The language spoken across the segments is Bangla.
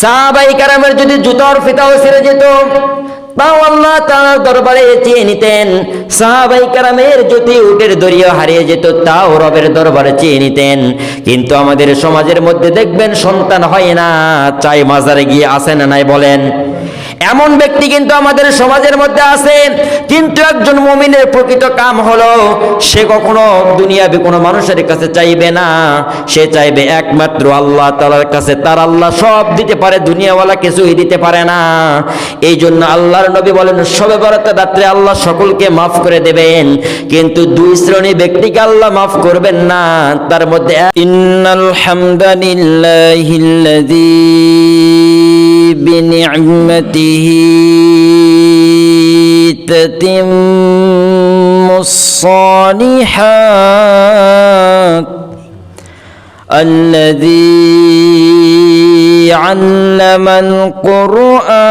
সাহাবাই কারামের যদি জুতোর ফিতাও ছেড়ে যেত তাও আল্লাহ তার দরবারে চেয়ে নিতেন। সাহাবাই কারামের যদি উটের দড়িও হারিয়ে যেত, তাও রবের দরবারে চেয়ে নিতেন। কিন্তু আমাদের সমাজের মধ্যে দেখবেন সন্তান হয় না, চাই মাজারে গিয়ে আসেন না নাই বলেন। এমন ব্যক্তি কিন্তু আমাদের সমাজের মধ্যে আছে কিন্তু একজন মমিনের প্রকৃত কাম হলো, সে কখনো দুনিয়াবে কোনো মানুষের কাছে চাইবে না। সে চাইবে একমাত্র আল্লাহ তালার কাছে, তার আল্লাহ সব দিতে পারে, দুনিয়াওয়ালা কিছুই দিতে পারে না। এই জন্য আল্লাহর নবী বলেন, সবে বরাতে রাত্রে আল্লাহ সকলকে মাফ করে দেবেন। কিন্তু দুই শ্রেণি ব্যক্তিকে আল্লাহ মাফ করবেন না। তার মধ্যে ইন্নাল হামদানিল্লাহিল্লাযী تتم الصالحات الذي علم القرآن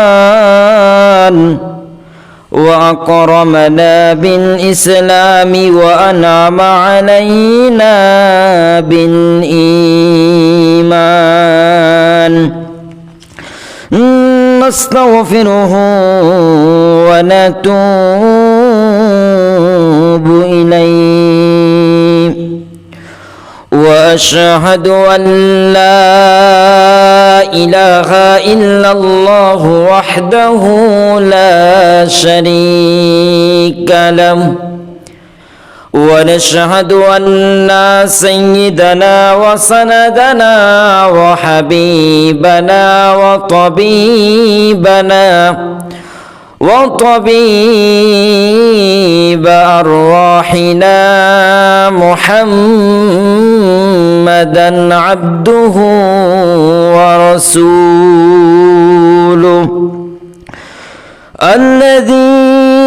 وأكرمنا بالإسلام وأنعم علينا بالإيمان نستغفره ونتوب إليه. وأشهد أن لا إله إلا الله وحده لا شريك له. ونشهد أن سيدنا وسندنا وحبيبنا وطبيبنا وطبيب أرواحنا محمدا عبده ورسوله الذي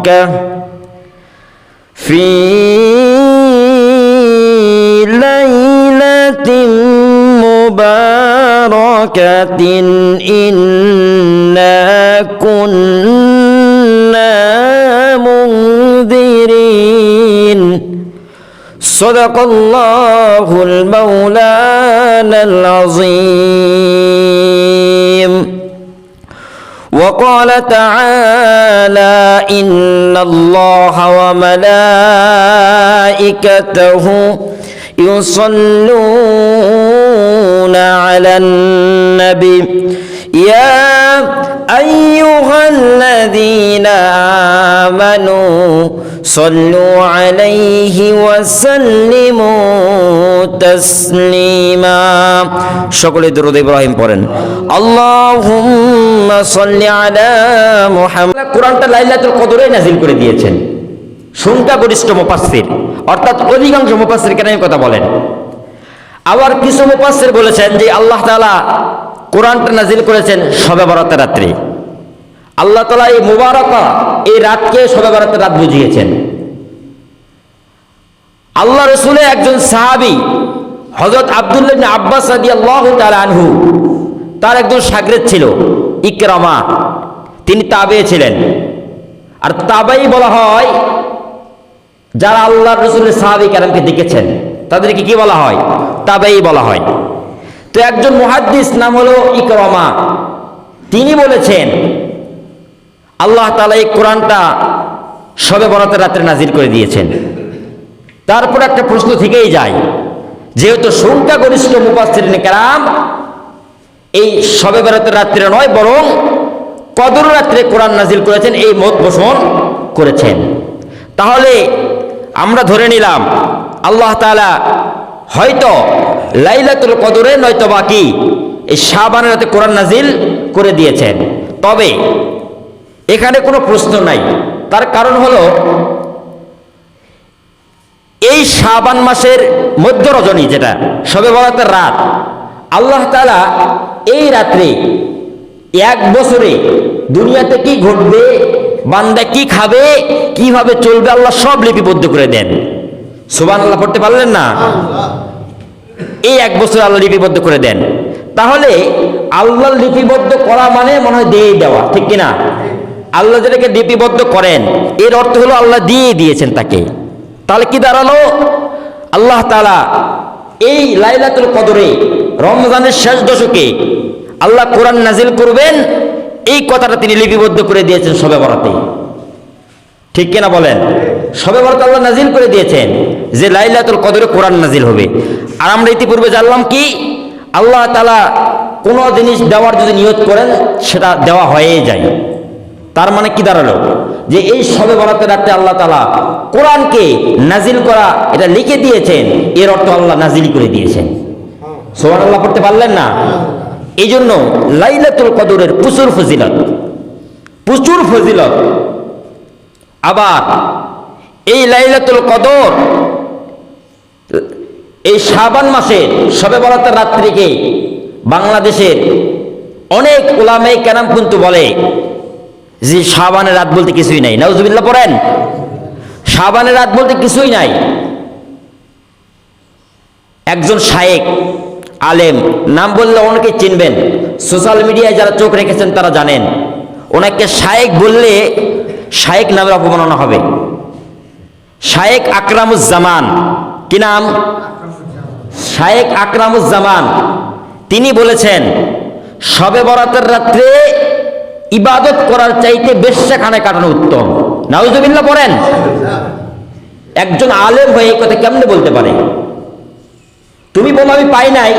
مباركة في ليلة مباركة إنا كنا منذرين صدق الله المولانا العظيم وقال تعالى إن الله وملائكته يصلون على النبي يا أيها الذين آمنوا صلوا عليه وسلموا تسليما شكرا درود إبراهيم قرن اللهم আল্লাহুম্মা সাল্লি আলা মুহাম্মাদ। কোরআনটা লাইলাতুল কদরে নাজিল করে দিয়েছেন। সংখ্যাগরিষ্ঠ মুফাসসির, অর্থাৎ অধিকাংশ মুফাসসির কেন কথা বলেন? আবার কিছু মুফাসসির বলেছেন যে আল্লাহ তাআলা কোরআনটা নাজিল করেছেন শবে বরাতের রাত্রি। আল্লাহ তালা এই মুবারকা, এই রাতকে শবে বরাতের রাত বুঝিয়েছেন। আল্লাহ রসুলের একজন সাহাবি হজরত আবদুল্লাহ আব্বাস রাদিয়াল্লাহু তাআলা আনহু, তার একজন সাগরেদ ছিল। ইকরামা। তিনি তাবে ছিলেন। আর তাবাই বলা হয়, যারা আল্লাহ রসুলের সাহাবি কারামকে দেখেছেন, তাদেরকে কি বলা হয়? তাবেই বলা হয়। তো একজন মুহাদ্দিস নাম হলো ইকরামা। তিনি বলেছেন, আল্লাহ তালা এই কোরআনটা সবে বরাতের রাত্রে নাজির করে দিয়েছেন। তারপর একটা প্রশ্ন থেকেই যায়, যেহেতু সংখ্যাগরিষ্ঠ মুপাস্তির কেরাম এই সবে বেড়াতের রাত্রে নয়, বরং কদর রাত্রে কোরআন নাজিল করেছেন, এই মত পোষণ করেছেন। তাহলে আমরা ধরে নিলাম, আল্লাহ তালা হয়তো লাইলাতুল কদরে নয়তো বাকি এই শাবানের রাতে কোরআন নাজিল করে দিয়েছেন। তবে এখানে কোনো প্রশ্ন নাই। তার কারণ হলো, এই শাবান মাসের মধ্য রজনী যেটা, সবে বরাতের রাত, আল্লাহ তাআলা এই রাত্রে, এক বছরে দুনিয়াতে কি ঘটবে, বান্দা কি খাবে, কীভাবে চলবে, আল্লাহ সব লিপিবদ্ধ করে দেন। সুবান আল্লাহ পড়তে পারলেন না? এই এক বছর আল্লাহ লিপিবদ্ধ করে দেন। তাহলে আল্লাহ লিপিবদ্ধ করা মানে মনে হয় দিয়ে দেওয়া, ঠিক কিনা? আল্লাহ যেটাকে লিপিবদ্ধ করেন, এর অর্থ হলো আল্লাহ দিয়ে দিয়েছেন তাকে। তাহলে কি দাঁড়াল? আল্লাহ তালা এই লাইলাতুল কদরে রমজানের শেষ দশকে আল্লাহ কোরআন নাজিল করবেন, এই কথাটা তিনি লিপিবদ্ধ করে দিয়েছেন সবে বরাতে। ঠিক কিনা বলেন? সবে বরাতে আল্লাহ নাজিল করে দিয়েছেন যে লাইলাতুল কদরে কোরআন নাজিল হবে। আর আমরা ইতিপূর্বে জানলাম কি, আল্লাহ তালা কোনো জিনিস দেওয়ার যদি নিয়ত করেন, সেটা দেওয়া হয়েই যায়। তার মানে কি দাঁড়াল? যে এই সবে বরাতের রাত্রে আল্লাহ তালা কোরআনকে নাজিল করা, এটা লিখে দিয়েছেন, এর অর্থ আল্লাহ নাজিল করে দিয়েছেন। সোহান আল্লাহ পড়তে পারলেন না? এই জন্য লাইলাতুল কদরের প্রচুর ফজিলত প্রচুর ফজিলত। আবার এই লাইলাতুল কদর, এই শাবান মাসে সবে বরাতের রাত্রিকে বাংলাদেশের অনেক ওলামাই কেরাম কিন্তু বলে যে শাবানের রাত বলতে কিছুই নাই। নাউজুবিল্লাহ পড়েন? শাবানের রাত বলতে কিছুই নাই। একজন শায়েক আলেম। নাম বললে অনেকে চিনবেন। সোশ্যাল মিডিয়ায় যারা চোখ রেখেছেন তারা জানেন। ওনাকে শায়েক বললে শায়েক নামের অপমাননা হবে। শায়েক আকরামুজ্জামান। কি নাম? শায়েক আকরামুজ্জামান। তিনি বলেছেন সবে বরাতের রাত্রে ইবাদত করার চাইতে বেশ্যাখানে কাটানো উত্তম। নাউজুবিল্লাহ পড়েন। একজন আলেম হয়ে কথা কেমনে বলতে পারে? তুমি বলো আমি পাই নাই,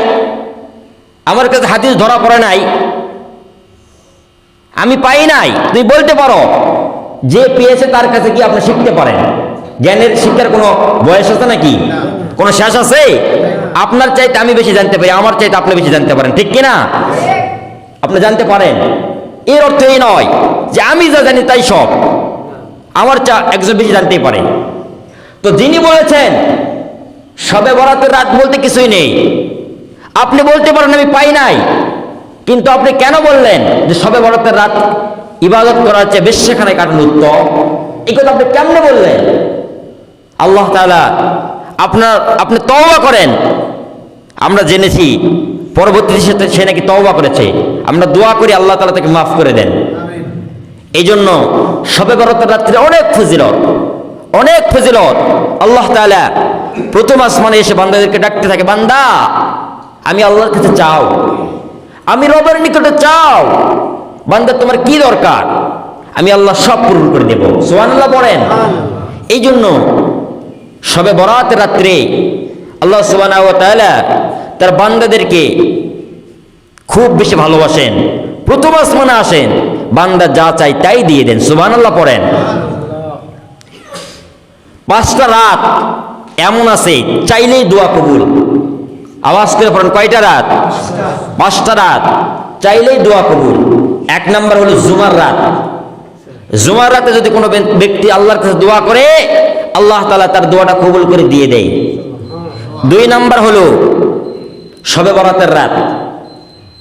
আমার কাছে হাদিস ধরা পড়ে নাই, আমি পাই নাই। তুমি বলতে পারো, যে পেয়েছে তার কাছে কি আপনি শিখতে পারেন? জ্ঞানের শিক্ষার কোনো বয়স আছে নাকি? কোনো শেষ আছে? আপনার চাইতে আমি বেশি জানতে পারি, আমার চাইতে আপনি বেশি জানতে পারেন, ঠিক কিনা? আপনি জানতে পারেন। এর অর্থ এই নয় যে আমি যা জানি তাই সব, আমার চা একজন বেশি জানতেই পারে। তো যিনি বলেছেন সবে বরাতের রাত বলতে কিছুই নেই। আপনি বলতে পারেন আমি পাই নাই, কিন্তু আপনি কেন বললেন যে সবে বরাতের রাত ইবাদত করার চেয়ে বেশ সেখানে কাটানো উত্তম? এই কথা আপনি কেমনে বললেন? আল্লাহ তাআলা আপনার, আপনি তওবা করেন। আমরা জেনেছি পরবর্তী সাথে সে নাকি তওবা করেছে। আমরা দোয়া করি আল্লাহ তালা তাকে মাফ করে দেন। এই জন্য সবে বরাতের রাত্রে অনেক ফজিলত অনেক ফজিলত আল্লাহ তাআলা প্রথম আসমানে এসে বান্দাদেরকে ডাকতে থাকে বান্দা আমি আল্লাহর কাছে চাও। আমি রবের নিকটে চাও। বান্দা তোমার কি দরকার? আমি আল্লাহ সব পূরণ করে দেব। সুবহানাল্লাহ পড়েন এই জন্য সবে বরাতের রাত্রে আল্লাহ তাআলা তার বান্দাদেরকে খুব বেশি ভালোবাসেন। প্রথম আসমানে আসেন বান্দা যা চাই তাই দিয়ে দেন। সুবহানাল্লাহ পড়েন। পাঁচটা রাত এমন আছে, চাইলেই দোয়া কবুল। আওয়াজ করে পড়েন, কয়টা রাত? পাঁচটা রাত। চাইলেই দোয়া কবুল। এক নাম্বার হলো জুমার রাত। জুমার রাতে যদি কোনো ব্যক্তি আল্লাহর কাছে দোয়া করে, আল্লাহ তালা তার দোয়াটা কবুল করে দিয়ে দেয়। দুই নাম্বার হলো সবে বরাতের রাত,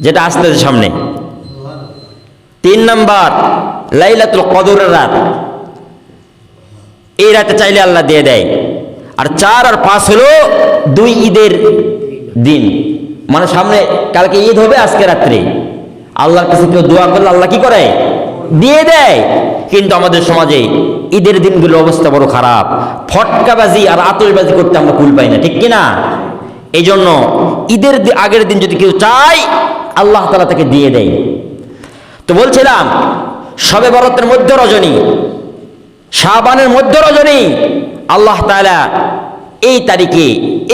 যেটা আসতেছে সামনে। তিন নাম্বার, লাইলাতুল কদরের রাত। এই রাতে চাইলে আল্লাহ দিয়ে দেয়। আর চার আর পাঁচ হলো দুই ঈদের দিন। মানে সামনে কালকে ঈদ হবে, আজকে রাত্রে। আল্লাহর কাছে কেউ দোয়া করলে আল্লাহ কি করে? দিয়ে দেয়। কিন্তু আমাদের সমাজে ঈদের দিনগুলোর অবস্থা বড় খারাপ। ফটকাবাজি আর আতশবাজি করতে আমরা কুল পাই না, ঠিক কি না এই জন্য ঈদের আগের দিন যদি কেউ চায়, আল্লাহ তালা তাকে দিয়ে দেয়। তো বলছিলাম, সবে বরতের মধ্য রজনী, শাবানের মধ্যে রজনী আল্লাহ তাআলা এই তারিখে,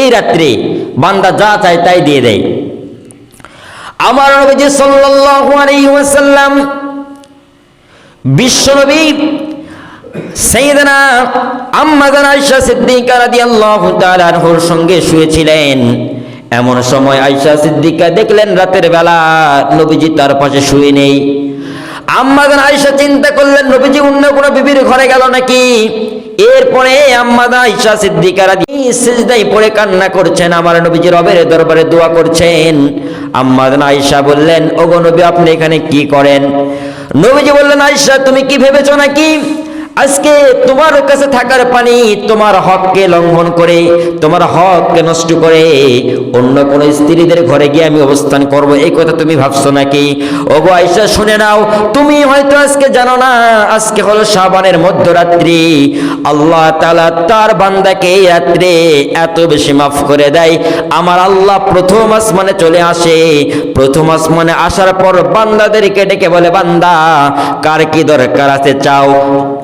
এই রাত্রে বান্দা যা চায় তাই দিয়ে দেয়। আমার নবীজি ওয়াসাল্লাম বিশ্বনবী আয়েশা সিদ্দিকা সঙ্গে শুয়েছিলেন। এমন সময় আয়েশা সিদ্দিকা দেখলেন রাতের বেলা নবীজি তার পাশে শুয়ে নেই। আম্মাজান আয়েশা চিন্তা করলেন, নবীজি, অন্য কোনো বিবির ঘরে গেল নাকি? এরপরে আম্মাদা ঈশা সিদ্দিকারা সিজদাই পড়ে কান্না করছেন, আমার নবীজি রবের দরবারে দোয়া করছেন। আম্মাদান আয়েশা বললেন, ওগো নবী, আপনি এখানে কি করেন? নবীজি বললেন, আয়েশা, তুমি কি ভেবেছো নাকি আজকে তোমার কাছে থাকার পানি তোমার হককে লঙ্ঘন করে, তোমার হককে নষ্ট করে, অন্য কোন স্ত্রীদের ঘরে গিয়ে আমি অবস্থান করব, এই কথা তুমি ভাবছ নাকি? ওগো আয়েশা, শুনে নাও, তুমি হয়তো আজকে জানো না, আজকে হলো শাবানের মধ্যরাত্রি। আল্লাহ তাআলা তার বান্দাকে এই রাত্রে এত বেশি মাফ করে দেয়। আমার আল্লাহ প্রথম আসমানে চলে আসে, প্রথম আসমানে আসার পর বান্দাদেরকে ডেকে বলে, বান্দা, কার কি দরকার আছে? চাও।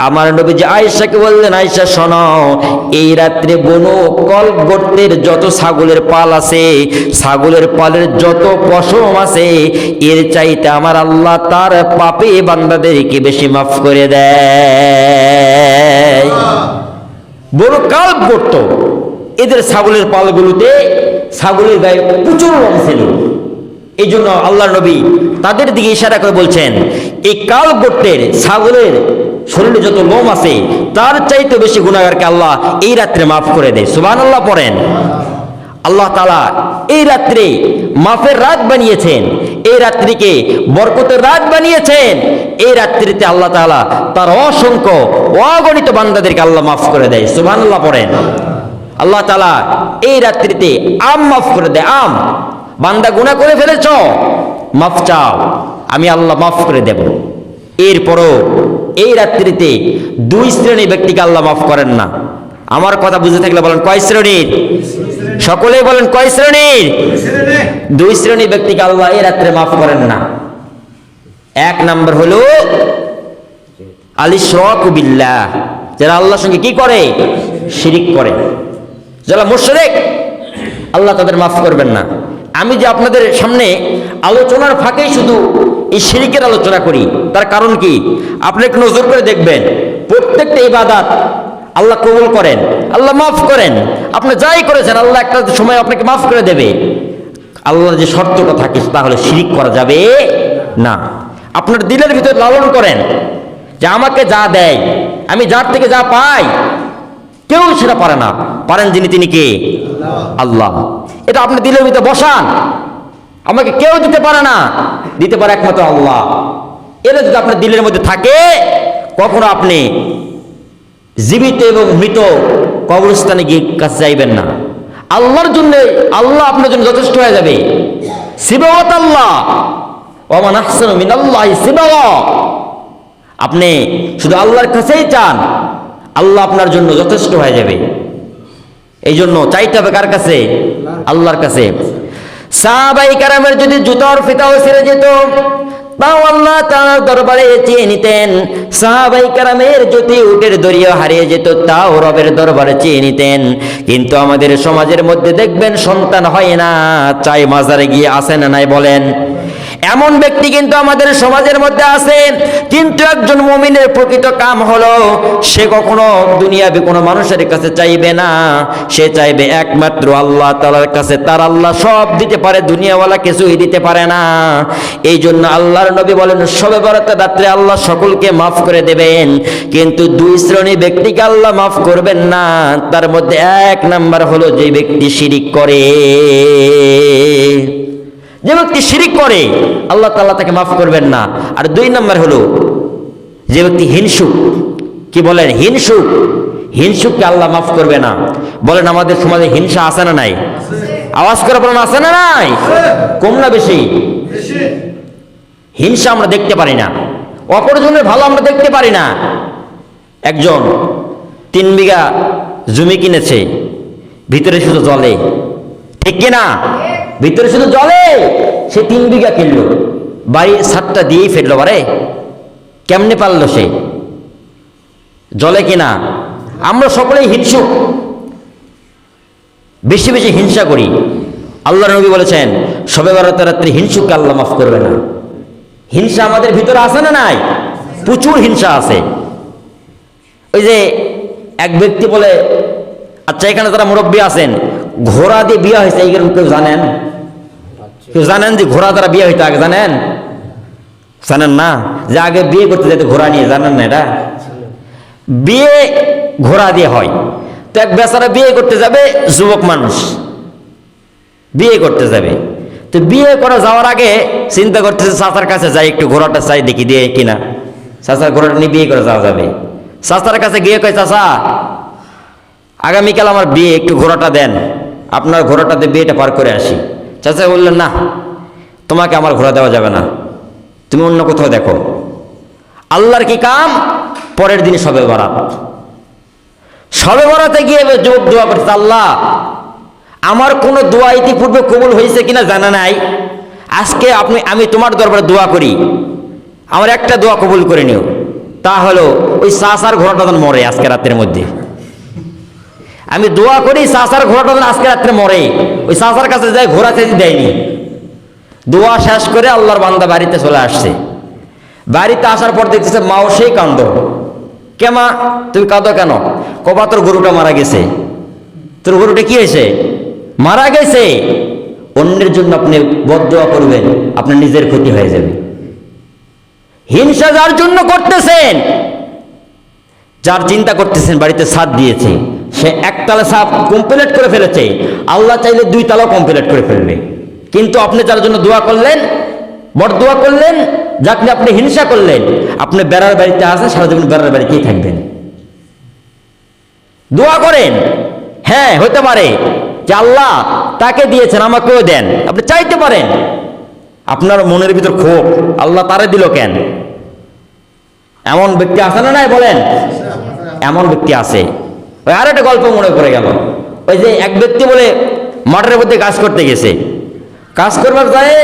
আমার নবীজি আয়েশাকে বললেন আয়সা শোনো, এই রাত্রে বনু কল গোত্রের যত ছাগলের পাল আছে, ছাগলের পালের যত পশম আছে, এর চাইতে আমার আল্লাহ তার পাপে বান্দাদেরকে বেশি মাফ করে দেয়। বড় কাল্প করত এদের ছাগলের পালগুলোতে ছাগলের গায়ে প্রচুর রং ছিল। এই জন্য আল্লাহ নবী তাদের দিকে ইশারা করে বলছেন, এই কাল গোত্রের ছাগলের শরীরে যত লোম আছে, তার চাইতে বেশি গুণাগারকে আল্লাহ এই রাত্রে মাফ করে দেয়। সুবান আল্লাহ পড়েন। আল্লাহ তালা এই রাত্রে মাফের রাত বানিয়েছেন। এই রাত্রিকে বরকতের রাত বানিয়েছেন। এই রাত্রিতে আল্লাহ তাআলা তার অসংখ্য অগণিত বান্দাদেরকে আল্লাহ মাফ করে দেয়। সুবান আল্লাহ পড়েন। আল্লাহ তালা এই রাত্রিতে আম মাফ করে দেয়। আম, বান্দা গুনাহ করে ফেলেছ, মাফ চাও, আমি আল্লাহ মাফ করে দেব। এরপরও এই রাত্রিতে দুই শ্রেণি ব্যক্তিকে আল্লাহ মাফ করেন না। আমার কথা বুঝে থাকলে বলেন, কয় শ্রেণির? সকলেই বলেন, কয় শ্রেণির? দুই শ্রেণি ব্যক্তিকে আল্লাহ এই রাত্রে মাফ করেন না। এক নাম্বার হলো আলী বিল্লাহ। যারা আল্লাহর সঙ্গে কি করে? শিরিক করে। যারা মুশরিক, আল্লাহ তাদের মাফ করবেন না। আমি যে আপনাদের সামনে আলোচনার ফাঁকেই শুধু এই শিরিকের আলোচনা করি। তার কারণ কি? আপনি একটু নজর করে দেখবেন প্রত্যেকটা ইবাদাত আল্লাহ কবুল করেন আল্লাহ মাফ করেন। আপনি যাই করেছেন আল্লাহ একটা সময় আপনাকে মাফ করে দেবে। আল্লাহর যে শর্তটা থাকে তাহলে শিরিক করা যাবে না। আপনার দিলের ভিতরে লালন করেন যে আমাকে যা দেয় আমি যার থেকে যা পাই কেউ সেটা পারে না। পারেন যিনি তিনি কে? আল্লাহ। এটা আপনি দিলের ভিতরে বসান। আমাকে কেউ দিতে পারে না। দিতে পারে একমাত্র আল্লাহ। এটা যদি আপনার দিলের মধ্যে থাকে, কখনো আপনি জীবিত এবং মৃত কবরস্থানে গিয়ে কাছে যাইবেন না। আল্লাহর জন্য আল্লাহ আপনার জন্য যথেষ্ট হয়ে যাবে। সিবাওয়াত আল্লাহ। ওমান আহসানু মিনাল্লাহি সিবাওয়া। আপনি শুধু আল্লাহর কাছেই চান, আল্লাহ আপনার জন্য যথেষ্ট হয়ে যাবে। এই জন্য চাইতে হবে কার কাছে? আল্লাহর কাছে। সাহাবাই কারামের যদি জুতোর ফিতাও ছেড়ে যেত, তাও আল্লাহ তার দরবারে চেয়ে নিতেন। সাহাবাই কারামের যদি উটের দরিয়া হারিয়ে যেত, তাও রবের দরবারে চেয়ে নিতেন। কিন্তু আমাদের সমাজের মধ্যে দেখবেন সন্তান হয় না, চাই মাজারে গিয়ে আসেন না নাই বলেন। এমন ব্যক্তি কিন্তু আমাদের সমাজের মধ্যে আছে, কিন্তু একজন মমিনের প্রকৃত কাম হলো, সে কখনো দুনিয়াবি কোনো মানুষের কাছে চাইবে না। সে চাইবে একমাত্র আল্লাহ তালার কাছে, তার আল্লাহ সব দিতে পারে, দুনিয়াওয়ালা কিছুই দিতে পারে না। এই জন্য আল্লাহর নবী বলেন, সবে বরাতের রাত্রে আল্লাহ সকলকে মাফ করে দেবেন। কিন্তু দুই শ্রেণি ব্যক্তিকে আল্লাহ মাফ করবেন না। তার মধ্যে এক নাম্বার হলো যে ব্যক্তি শিরিক করে। যে ব্যক্তি শিরিক করে আল্লাহ তাল্লাহ তাকে মাফ করবেন না। আর দুই নম্বর হলো যে ব্যক্তি হিংসুক কি বলেন? হিংসুক। হিংসুককে আল্লাহ মাফ করবে না। বলেন আমাদের সমাজে হিংসা আছে না নাই? আওয়াজ করে বলেন আছে না নাই? কম না বেশি? হিংসা আমরা দেখতে পারি না। অপরজনের ভালো আমরা দেখতে পারি না। একজন তিন বিঘা জমি কিনেছে ভিতরে শুধু জলে। ঠিক কিনা? ভিতরে শুধু জলে? সে তিন বিঘা কিনলো। বাড়ির ছাদটা দিয়েই ফেলল বারে। কেমনে পারল সে? জলে কিনা? আমরা সকলেই হিংসুক বেশি বেশি হিংসা করি। আল্লাহ নবী বলেছেন, সবে বারোতে রাত্রি হিংসুককে আল্লাহ মাফ করবে না। হিংসা আমাদের ভিতরে আছে না নাই? প্রচুর হিংসা আছে। ওই যে এক ব্যক্তি বলে আচ্ছা এখানে তারা মুরব্বী আছেন ঘোড়া দিয়ে বিয়ে হয়েছে এইরকম কেউ জানেন? কেউ জানেন যে ঘোড়া দ্বারা বিয়ে হইতে আগে জানেন? জানেন না? যে আগে বিয়ে করতে যেতে ঘোড়া নিয়ে জানেন না এটা? বিয়ে ঘোড়া দিয়ে হয়। তো এক বেচারা বিয়ে করতে যাবে যুবক মানুষ। বিয়ে করতে যাবে। তো বিয়ে করে যাওয়ার আগে চিন্তা করতেছে চাচার কাছে যাই একটু ঘোড়াটা চাই দেখি দিয়ে কিনা চাচার ঘোড়াটা নিয়ে বিয়ে করে যাওয়া যাবে। চাচার কাছে গিয়ে কয় চাচা আগামীকাল আমার বিয়ে একটু ঘোড়াটা দেন। আপনার ঘোড়াটাতে বিয়েটা পার করে আসি। চাচা বললেন, না, তোমাকে আমার ঘোড়া দেওয়া যাবে না। তুমি অন্য কোথাও দেখো। আল্লাহর কি কাম? পরের দিন সবে বরাত। সবে বরাতে গিয়ে যুবক দোয়া করছে আল্লাহ, আমার কোনো দোয়া ইতিপূর্বে কবুল হয়েছে কিনা জানা নাই। আজকে আপনি, আমি তোমার দরবারে দোয়া করি। আমার একটা দোয়া কবুল করে নিও। তা হলো, ওই সাসার ঘোড়াটা মরে আজকে রাতের মধ্যে। আমি দোয়া করি সাসার ঘোড়াটা যেন আজকে রাত্রে মরে। ওই সাসার কাছে যাই, ঘোড়া চেয়ে দেয়নি। দোয়া শেষ করে আল্লাহর বান্দা বাড়িতে চলে আসছে। বাড়িতে আসার পর দেখতেছে মাও সেই কান্দ কেমা তুমি কাঁদো কেন? কবা, তোর গরুটা মারা গেছে। তোর গরুটা কি হয়েছে? মারা গেছে। অন্যের জন্য আপনি বদয়া করবেন, আপনার নিজের ক্ষতি হয়ে যাবে। হিংসা যার জন্য করতেছেন, যার চিন্তা করতেছেন, বাড়িতে সাথ দিয়েছে। সে একতলা সাপ কমপ্লিট করে ফেলেছে। আল্লাহ চাইলে দুই তালাও কমপ্লিট করে ফেলবে। কিন্তু আপনি যার জন্য দোয়া করলেন বড় দোয়া করলেন, যাকে আপনি হিংসা করলেন, আপনি বেড়ার বাড়িতে আসেন সারা জীবন বেড়ার বাড়িতেই থাকবেন। দোয়া করেন। হ্যাঁ হতে পারে যে আল্লাহ তাকে দিয়েছেন, আমাকেও দেন। আপনি চাইতে পারেন। আপনার মনের ভিতর ক্ষোভ, আল্লাহ তারে দিল কেন? এমন ব্যক্তি আছে না নাই বলেন? এমন ব্যক্তি আছে। ওই আর একটা গল্প মনে পড়ে গেল। ওই যে এক ব্যক্তি বলে, মাঠের মধ্যে কাজ করতে গেছে। কাজ করবার যায়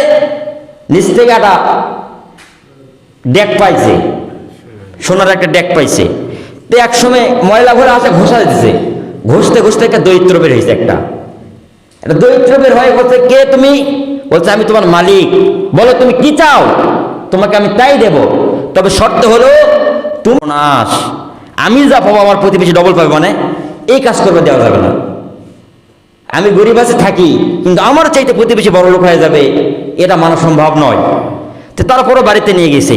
নিচ থেকে একটা ডেক পাইছে। সোনার একটা ডেক পাইছে। তো এক সময় ময়লা ভরে আসে ঘষা দিতেছে। ঘষতে ঘষতে একটা দরিদ্র বের হয়েছে একটা। একটা দরিদ্র বের হয়ে বলছে, কে তুমি? বলছে, আমি তোমার মালিক। বলো, তুমি কি চাও? তোমাকে আমি তাই দেব। তবে শর্ত হলো, তুমি নাশ আমি যা পাবো আমার প্রতিবেশী ডবল পাবে মানে এই কাজ করবে দেওয়া যাবে না। আমি গরিব আছে থাকি কিন্তু আমার চাইতে প্রতিবেশী বড় লোক হয়ে যাবে এটা মানা সম্ভব নয়। তো তারপরও বাড়িতে নিয়ে গেছে।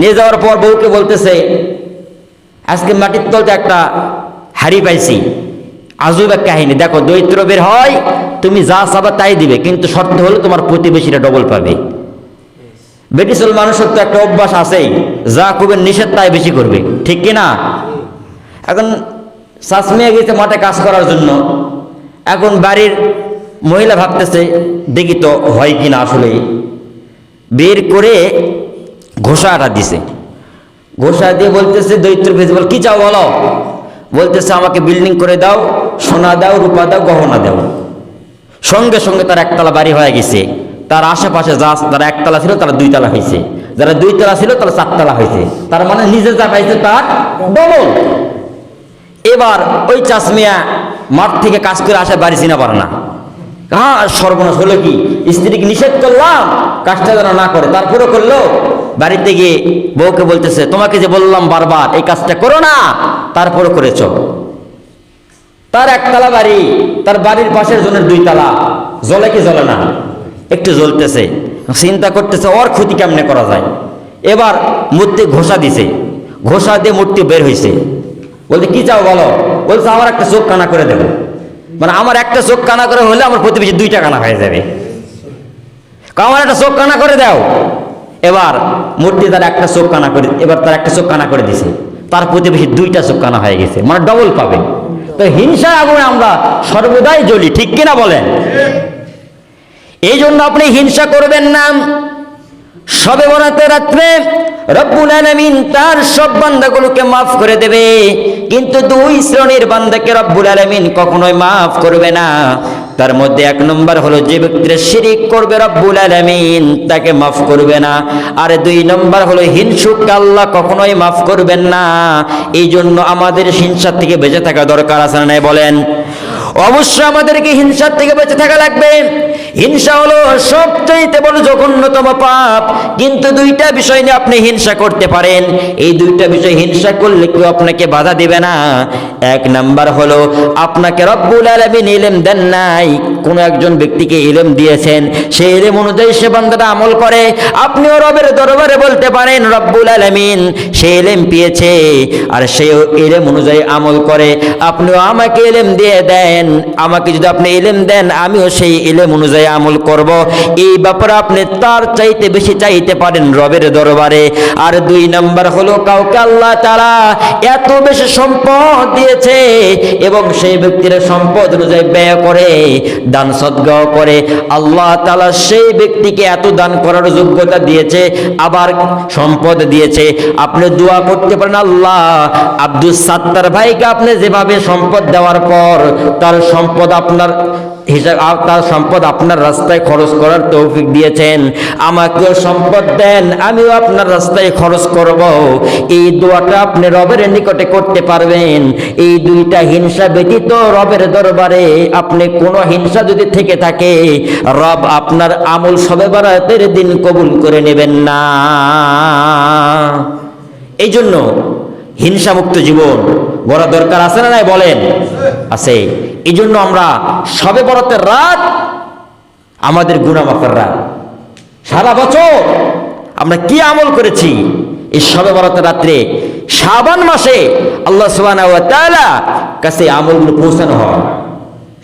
নিয়ে যাওয়ার পর বউকে বলতেছে আজকে মাটির তলতে একটা হাড়ি পাইছি। আজব এক কাহিনী। দেখো দরিদ্র বের হয় তুমি যা চাবা তাই দিবে কিন্তু শর্ত হলো তোমার প্রতিবেশীরা ডবল পাবে। ব্রিটিশল মানুষের তো একটা অভ্যাস আছেই যা করবে নিষেধ তাই বেশি করবে। ঠিক কি না এখন শাসমিয়া গেছে মাঠে কাজ করার জন্য। এখন বাড়ির মহিলা ভাবতেছে, দেখি তো হয় কি না আসলে বের করে ঘোষাটা দিছে। ঘোষা দিয়ে বলতেছে দৈত্য ভেজে বল কি চাও বলো? বলতেছে, আমাকে বিল্ডিং করে দাও, সোনা দাও, রূপা দাও, গহনা দাও। সঙ্গে সঙ্গে তার একতলা বাড়ি হয়ে গেছে। তার আশেপাশে যা যারা একতলা ছিল, তারা দুইতলা হয়েছে। যারা দুইতলা ছিল, তারা চারতলা হয়েছে। তার মানে নিজে যা পাইছে, তার ডবল এবার ওই চাষমিয়া মাঠ থেকে কাজ করে আসে বাড়ি চিনা পারে না। সর্বনাশ হলো কি? স্ত্রীকে নিষেধ করলাম, কাজটা যেন না করে। তারপরে করল। বাড়িতে গিয়ে বউকে বলতেছে, তোমাকে যে বললাম বারবার, এই কাজটা করো না। তারপরে করেছ। তার একতলা বাড়ি, তার বাড়ির পাশের জনের দুই তালা জ্বলে কি জ্বলে না? একটু জ্বলতেছে। চিন্তা করতেছে, ওর ক্ষতি কেমনে করা যায়? এবার মূর্তি ঘোষা দিছে। ঘোষা দিয়ে মূর্তি বের হয়েছে বলতে কি চাও বলো? বলছে, আমার একটা চোখ কানা করে দেবো। মানে আমার একটা চোখ কানা করে হলে আমার প্রতিবেশী দুইটা কানা হয়ে যাবে। আমার একটা চোখ কানা করে দাও। এবার মূর্তি তার একটা চোখ কানা করে, এবার তার একটা চোখ কানা করে দিছে। তার প্রতিবেশী দুইটা চোখ কানা হয়ে গেছে মানে ডবল পাবে। তো হিংসা আগুনে আমরা সর্বদাই জ্বলি, ঠিক কিনা বলেন? এই জন্য আপনি হিংসা করবেন না। সবে বরাতে রাত্রে রব্বুল আলামিন তার সব বান্দাগুলোকে মাফ করে দেবে। কিন্তু দুই শ্রেণির বান্দাকে রব্বুল আলামিন কখনোই মাফ করবে না। তার মধ্যে এক নম্বর হলো যে ব্যক্তিরা শিরিক করবে রব্বুল আলামিন, তাকে মাফ করবে না। আর দুই নম্বর হলো হিংসুক আল্লাহ কখনোই মাফ করবেন না। এই জন্য আমাদের হিংসার থেকে বেঁচে থাকা দরকার আছে না বলেন? অবশ্যই আমাদেরকে হিংসার থেকে বেঁচে থাকা লাগবে। হিংসা হলো সবচাইতে বড় জঘন্যতম পাপ। কিন্তু দুইটা বিষয় নিয়ে আপনি হিংসা করতে পারেন। এই দুইটা বিষয় হিংসা করলে কেউ আপনাকে বাধা দিবে না। এক নাম্বার হলো, আপনাকে রব্বুল আলমিন ইলেম দেন নাই। কোনো একজন ব্যক্তিকে ইলেম দিয়েছেন সেই ইলেম অনুযায়ী সে বান্দাটা আমল করে। আপনিও রবের দরবারে বলতে পারেন, রব্বুল আলমিন, সে ইলেম পেয়েছে, আর সে ইলেম অনুযায়ী আমল করে। আপনিও আমাকে ইলেম দিয়ে দেন। আমাকে যদি আপনি ইলেম দেন, আমিও সেই ইলেম অনুযায়ী আমল করব। এই ব্যাপারে আপনি তার চাইতে বেশি চাইতে পারেন রবের দরবারে। আর দুই নাম্বার হলো, কাউকে আল্লাহ তারা এত বেশি সম্পদ দিয়েছে এবং সেই ব্যক্তির সম্পদ অনুযায়ী ব্যয় করে, দান সদ্গাও করে, আল্লাহ তালা সেই ব্যক্তিকে এত দান করার যোগ্যতা দিয়েছে, আবার সম্পদ দিয়েছে। আপনি দোয়া করতে পারেন, আল্লাহ আব্দুল সাত্তার ভাইকে আপনি যেভাবে সম্পদ দেওয়ার পর তার সম্পদ আপনার হিসাব তার সম্পদ আপনার রাস্তায় খরচ করার তৌফিক দিয়েছেন। আমাকেও সম্পদ দেন, আমিও আপনার রাস্তায় খরচ করব। এই দোয়াটা আপনি রবের নিকটে করতে পারবেন। এই দুইটা হিংসা ব্যতীত রবের দরবারে আপনি কোনো হিংসা যদি থেকে থাকে, রব আপনার আমল সবে বারাতের দিন কবুল করে নেবেন না। এই জন্য হিংসামুক্ত জীবন বড় দরকার আছে না নাই বলেন? আছে। এই জন্য আমরা সবে বরাতের রাত আমাদের গুণামাফের রাত। সারা বছর আমরা কি আমল করেছি? এই সবে বরাতের রাত্রে শাবান মাসে আল্লাহ তাআলা কাছে আমলগুলো পৌঁছানো হয়।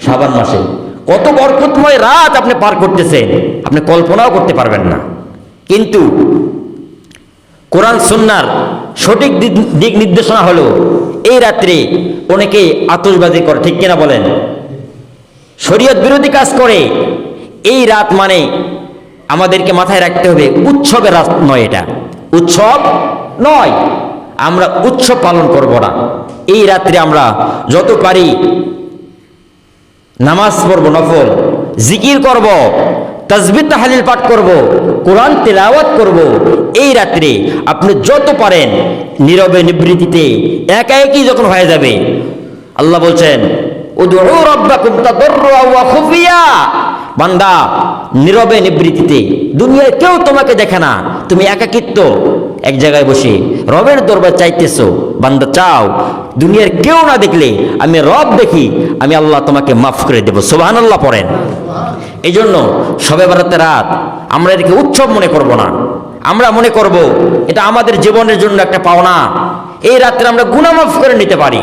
শাবান মাসে। কত বরকতময় রাত আপনি পার করতেছেন। আপনি কল্পনাও করতে পারবেন না। কিন্তু কোরআন সুন্নার সঠিক দিক নির্দেশনা হলো এই রাত্রে অনেকে আতশবাজি করে, ঠিক কিনা বলেন? শরীয়ত বিরোধী কাজ করে। এই রাত মানে আমাদেরকে মাথায় রাখতে হবে, উৎসবের রাত নয় এটা। উৎসব নয়, আমরা উৎসব পালন করব না। এই রাত্রে আমরা যত পারি নামাজ পড়ব, নফল, জিকির করব তসবির তাহালিল পাঠ করব, কোরআন তেলাওয়াত করব। এই রাত্রে আপনি যত পারেন নীরবে নিবৃত্তিতে একা একই যখন হয়ে যাবে, আল্লাহ বলছেন বান্দা, নীরবে নিবৃত্তিতে, দুনিয়ায় কেউ তোমাকে দেখে না, তুমি একাকিত্ব। এক জায়গায় বসে, রবের দরবার চাইতেছো, বান্দা চাও, দুনিয়ার কেউ না দেখলে আমি রব দেখি, আমি আল্লাহ তোমাকে মাফ করে দেবো। সোবাহান আল্লাহ পড়েন। এই জন্য সবে বারাতে রাত আমরা এটাকে উৎসব মনে করব না। আমরা মনে করব, এটা আমাদের জীবনের জন্য একটা পাওনা। এই রাত্রে আমরা গুণা মাফ করে নিতে পারি।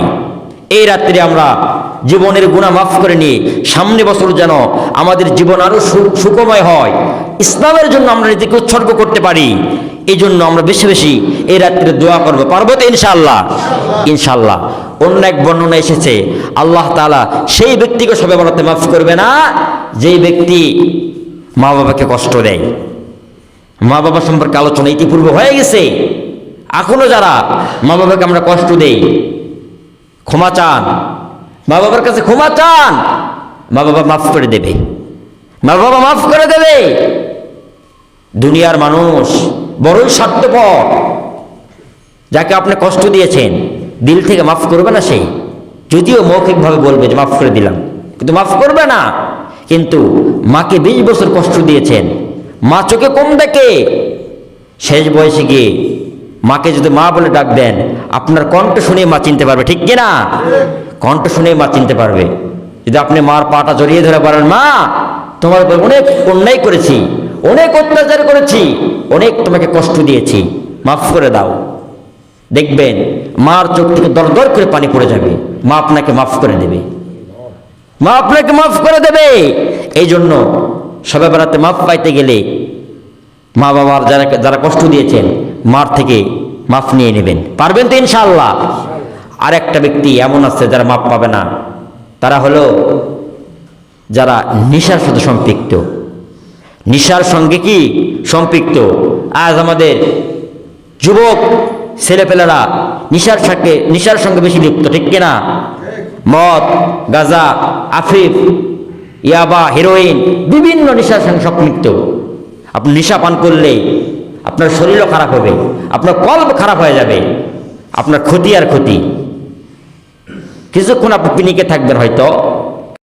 এই রাত্রে আমরা জীবনের গুণা মাফ করে নিয়ে সামনে বছর যেন আমাদের জীবন আরও সু- সুখময় হয়। ইসলামের জন্য আমরা নিজেকে উৎসর্গ করতে পারি। এই জন্য আমরা বেশি বেশি এই রাত্রে দোয়া করব। পারব তো ইনশাল্লাহ ইনশাল্লাহ অন্য এক বর্ণনা এসেছে, আল্লাহ তাআলা সেই ব্যক্তিকে সবে বলাতে মাফ করবে না, যেই ব্যক্তি মা বাবাকে কষ্ট দেয়। মা বাবা সম্পর্কে আলোচনা ইতিপূর্বে হয়ে গেছে। এখনও যারা মা বাবাকে আমরা কষ্ট দেই, ক্ষমা চান মা বাবার কাছে ক্ষমা চান মা বাবা মাফ করে দেবে। মা বাবা মাফ করে দেবে। দুনিয়ার মানুষ বড়ই স্বার্থপর, যাকে আপনি কষ্ট দিয়েছেন, দিল থেকে মাফ করবে না সেই যদিও মৌখিকভাবে বলবে যে মাফ করে দিলাম, কিন্তু মাফ করবে না। কিন্তু মাকে বিশ বছর কষ্ট দিয়েছেন, মা চোখে কম দেখে, শেষ বয়সে গিয়ে মাকে যদি মা বলে ডাক দেন, আপনার কণ্ঠ শুনে মা চিনতে পারবে, ঠিক কিনা? কণ্ঠ শুনে মা চিনতে পারবে। যদি আপনি মার পাটা জড়িয়ে ধরে পারেন মা, তোমার অনেক অন্যায় করেছি, অনেক অত্যাচার করেছি, অনেক তোমাকে কষ্ট দিয়েছি, মাফ করে দাও। দেখবেন, মার চোখ থেকে দরদর করে পানি পড়ে যাবে। মা আপনাকে মাফ করে দেবে। মা আপনাকে মাফ করে দেবে। এই জন্য সবে বেড়াতে মাফ পাইতে গেলে মা বাবার যারা যারা কষ্ট দিয়েছেন মার থেকে মাফ নিয়ে নেবেন। পারবেন তো ইনশাআল্লাহ? আর একটা ব্যক্তি এমন আছে যারা মাফ পাবে না। তারা হলো যারা নেশার সাথে সম্পৃক্ত। নেশার সঙ্গে কি সম্পৃক্ত? আজ আমাদের যুবক ছেলেপেলেরা নিশার সাথে নিশার সঙ্গে বেশি লিপ্ত, ঠিক কিনা? মদ, গাজা, আফিফ, ইয়াবা, হিরোইন, বিভিন্ন নেশার সঙ্গে সম্পৃক্ত। আপনি নেশা পান করলেই আপনার শরীরও খারাপ হবে, আপনার কল্প খারাপ হয়ে যাবে, আপনার ক্ষতি আর ক্ষতি। কিছুক্ষণ আপনি পিনিকে থাকবেন হয়তো।